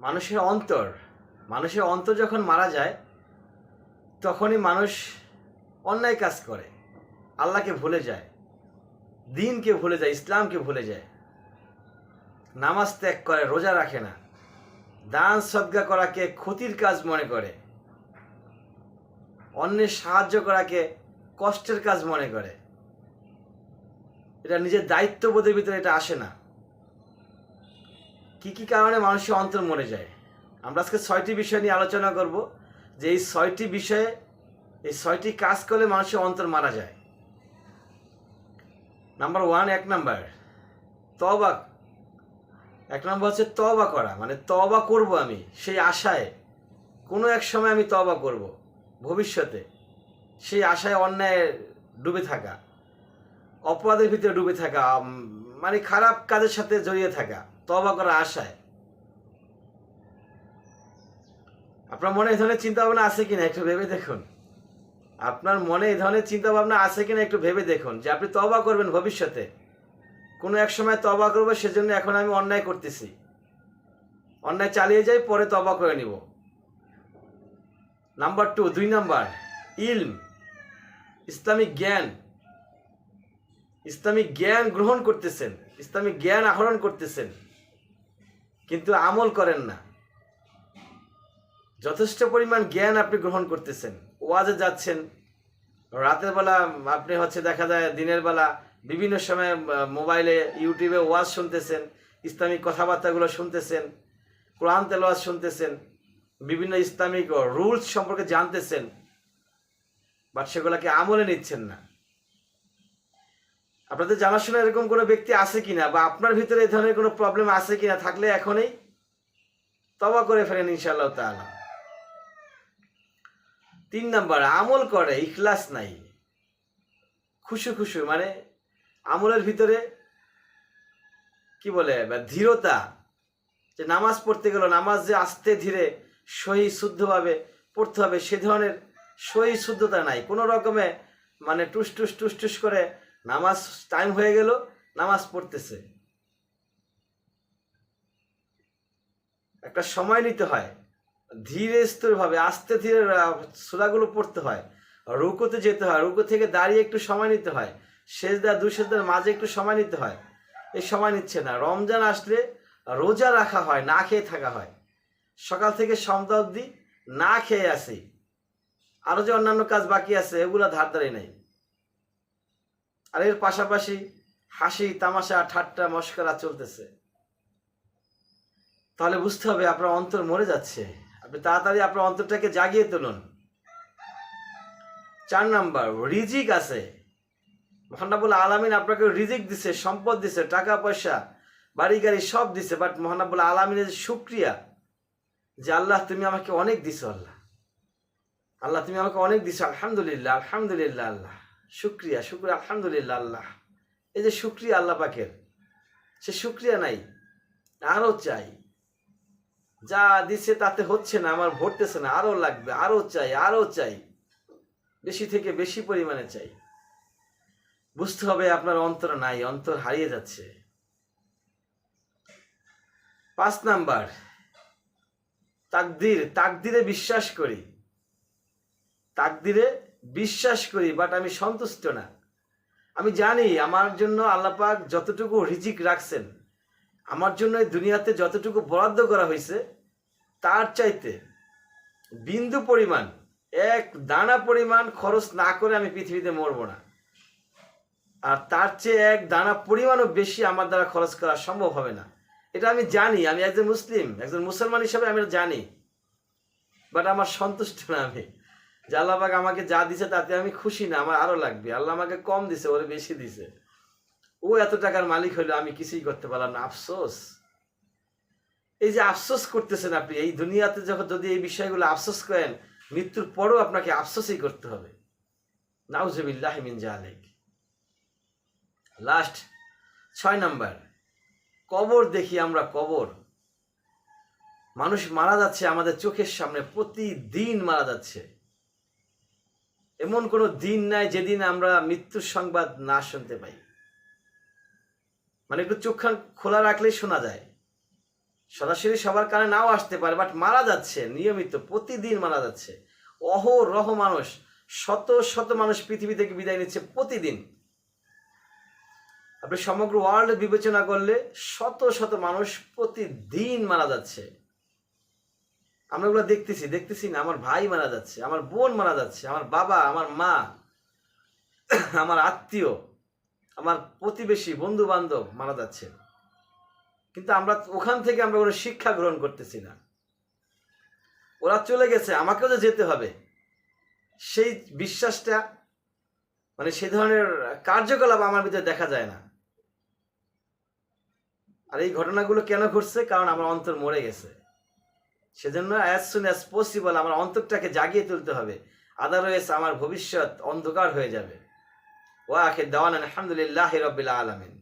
মানুষের অন্তর মানুষের অন্তর যখন মারা যায়, তখনই মানুষ অন্যায় কাজ করে। আল্লাহকে ভুলে যায়, দিনকে ভুলে যায়, ইসলামকে ভুলে যায়। নামাজ ত্যাগ করে, রোজা রাখে না। দান, সদ্গা করাকে ক্ষতির কাজ মনে করে। অন্যের সাহায্য করাকে কষ্টের কাজ মনে করে। এটা নিজের দায়িত্ববোধের ভিতরে এটা আসে না। কি কি কারণে মানুষের অন্তর মরে যায়? আমরা আজকে ছয়টি বিষয় নিয়ে আলোচনা করব, যে এই ছয়টি বিষয়ে, এই ছয়টি কাজ করলে মানুষের অন্তর মারা যায়। নাম্বার ওয়ান এক নাম্বার তবা এক নম্বর হচ্ছে তবা করা মানে তবা করব আমি, সেই আশায়। কোনো এক সময় আমি তবা করব, ভবিষ্যতে। সেই আশায় অন্যায় ডুবে থাকা, অপরাধের ভিতরে ডুবে থাকা মানে খারাপ কাজের সাথে জড়িয়ে থাকা। তবা করার আশায়। আপনার মনে এই ধরনের চিন্তা ভাবনা আছে কিনা একটু ভেবে দেখুন। আপনার মনে এই ধরনের চিন্তা ভাবনা আছে কিনা একটু ভেবে দেখুন যে আপনি তবা করবেন ভবিষ্যতে। কোনো এক সময় তবা করব সেজন্য এখন আমি অন্যায় করতেছি। অন্যায় চালিয়ে যাই, পরে তবা করে নিব। নাম্বার টু, দুই নাম্বার, ইলম, ইসলামিক জ্ঞান। ইসলামিক জ্ঞান গ্রহণ করতেছেন, ইসলামিক জ্ঞান আহরণ করতেছেন। কিন্তু আমল করেন না। যথেষ্ট পরিমাণ জ্ঞান আপনি গ্রহণ করতেছেন। ওয়াজে যাচ্ছেন, রাতের বেলা আপনি হচ্ছে দেখা যায় দিনের বেলা বিভিন্ন সময় মোবাইলে, ইউটিউবে ওয়াজ শুনতেছেন, ইসলামিক কথাবার্তাগুলো শুনতেছেন, কোরআন তেলাওয়াজ শুনতেছেন, বিভিন্ন ইসলামিক রুলস সম্পর্কে জানতেছেন বাট সেগুলোকে আমলে নিচ্ছেন না। আপনাদের জানাশোনা এরকম কোনো ব্যক্তি আছে কিনা বা আপনার ভিতরে এই ধরনের কোনো প্রবলেম আছে কিনা থাকলে এখনই তবা করে ফেলেন ইনশাআল্লাহ তাআলা। তিন নাম্বার, আমল করে, ইখলাস নাই। খুশু খুশু মানে আমলের ভিতরে কি বলে ধীরতা, যে নামাজ পড়তে গেল, নামাজ যে আস্তে ধীরে সহি শুদ্ধভাবে পড়তে হবে, সে ধরনের সহি শুদ্ধতা নাই। কোনো রকমে মানে টুস টুস টুস টুস করে নামাজ টাইম হয়ে গেল, নামাজ পড়তেছে। একটা সময় নিতে হয়। ধীরে স্থিরভাবে আস্তে ধীরে সুরাগুলো পড়তে হয়। রুকোতে যেতে হয়, রুকো থেকে দাঁড়িয়ে একটু সময় নিতে হয়। সেজদা দু সেজদার মাঝে একটু সময় নিতে হয়। এই সময় নিচ্ছে না। রমজান আসলে রোজা রাখা হয়, না খেয়ে থাকা হয়। সকাল থেকে সন্ধ্যা অবধি না খেয়ে আসি। আরও যে অন্যান্য কাজ বাকি আছে, এগুলো ধার ধারে নেই। আর এর পাশাপাশি হাসি, তামাশা, ঠাট্টা, মস্করা চলতেছে। তাহলে বুঝতে হবে আপনার অন্তর মরে যাচ্ছে। আপনি তাড়াতাড়ি আপনার অন্তরটাকে জাগিয়ে তুলুন। চার নাম্বার, রিজিক আছে। মহানাবুল আলামিন আপনাকে রিজিক দিছে, সম্পদ দিছে, টাকা, পয়সা, বাড়ি, গাড়ি সব দিছে বাট মহানাবুল আলামিনের যে শুক্রিয়া যে আল্লাহ তুমি আমাকে অনেক দিছো আল্লাহ। আল্লাহ তুমি আমাকে অনেক দিছো, আলহামদুলিল্লাহ আলহামদুলিল্লাহ, আল্লাহ। শুক্রিয়া শুক্রিয়া, আলহামদুলিল্লাহ, আল্লাহ। এই যে শুক্রিয়া আল্লাহ পাকের, সে শুক্রিয়া নাই, আরও চাই। যা দিচ্ছে তাতে হচ্ছে না, আমার ভরতেছে না, আরও লাগবে, আরও চাই আরও চাই, বেশি থেকে বেশি পরিমাণে চাই। বুঝতে হবে আপনার অন্তর নাই, অন্তর হারিয়ে যাচ্ছে। পাঁচ নাম্বার, তাকদির, তাকদিরে বিশ্বাস করি। তাকদিরে বিশ্বাস করি বাট আমি সন্তুষ্ট না। আমি জানি আমার জন্য আল্লাপাক যতটুকু রিজিক রাখছেন, আমার জন্য এই দুনিয়াতে যতটুকু বরাদ্দ করা হয়েছে, তার চাইতে বিন্দু পরিমাণ, এক দানা পরিমাণ খরচ না করে আমি পৃথিবীতে মরবো না। আর তার চেয়ে এক দানা পরিমাণও বেশি আমার দ্বারা খরচ করা সম্ভব হবে না। এটা আমি জানি, আমি একজন মুসলিম, একজন মুসলমান হিসাবে আমি জানি বাট আমার সন্তুষ্ট না আমি। যে আল্লাহবাক আমাকে যা দিছে তাতে আমি খুশি না, আমার আরও লাগবে। আল্লাহ আমাকে কম দিছে, ওরে বেশি দিছে। ও এত টাকার মালিক হইল, আমি কিছুই করতে পারলাম না। আফসোস। এই যে আফসোস করতেছেন আপনি, এই দুনিয়াতে যখন যদি এই বিষয়গুলো আফসোস করেন, মৃত্যুর পরও আপনাকে আফসোসই করতে হবে। নাউজবিল্লাহ মিন লাস্ট, ছয় নাম্বার। কবর দেখি আমরা, কবর। মানুষ মারা যাচ্ছে আমাদের চোখের সামনে, প্রতিদিন মারা যাচ্ছে। এমন কোনো দিন নাই যেদিন আমরা মৃত্যুর সংবাদ না শুনতে পাই। মানে একটু চোখ খোলা রাখলেই শোনা যায়। সরাসরি সবার কানে নাও আসতে পারে বাট মারা যাচ্ছে, নিয়মিত, প্রতিদিন মারা যাচ্ছে। অহ রহ মানুষ, শত শত মানুষ পৃথিবী থেকে বিদায় নিচ্ছে প্রতিদিন। আপনি সমগ্র ওয়ার্ল্ড বিবেচনা করলে শত শত মানুষ প্রতিদিন মারা যাচ্ছে। আমরা ওগুলো দেখতেছি দেখতেছি না, আমার ভাই মারা যাচ্ছে, আমার বোন মারা যাচ্ছে, আমার বাবা, আমার মা, আমার আত্মীয়, আমার প্রতিবেশী বন্ধু বান্ধব মারা যাচ্ছে। কিন্তু আমরা ওখান থেকে আমরা কোনো শিক্ষা গ্রহণ করতেছি না। ওরা চলে গেছে, আমাকেও যে যেতে হবে, সেই বিশ্বাসটা মানে সে ধরনের কার্যকলাপ আমার ভিতরে দেখা যায় না। আর এই ঘটনাগুলো কেন ঘটছে? কারণ আমার অন্তর মরে গেছে। সেজন্য অ্যাজ সুন অ্যাজ পসিবল আমার অন্তরটাকে জাগিয়ে তুলতে হবে। আদারওয়াইজ আমার ভবিষ্যৎ অন্ধকার হয়ে যাবে। ওয়া আখের দেওয়ান আলহামদুলিল্লাহ রবিল্লা আলমিন।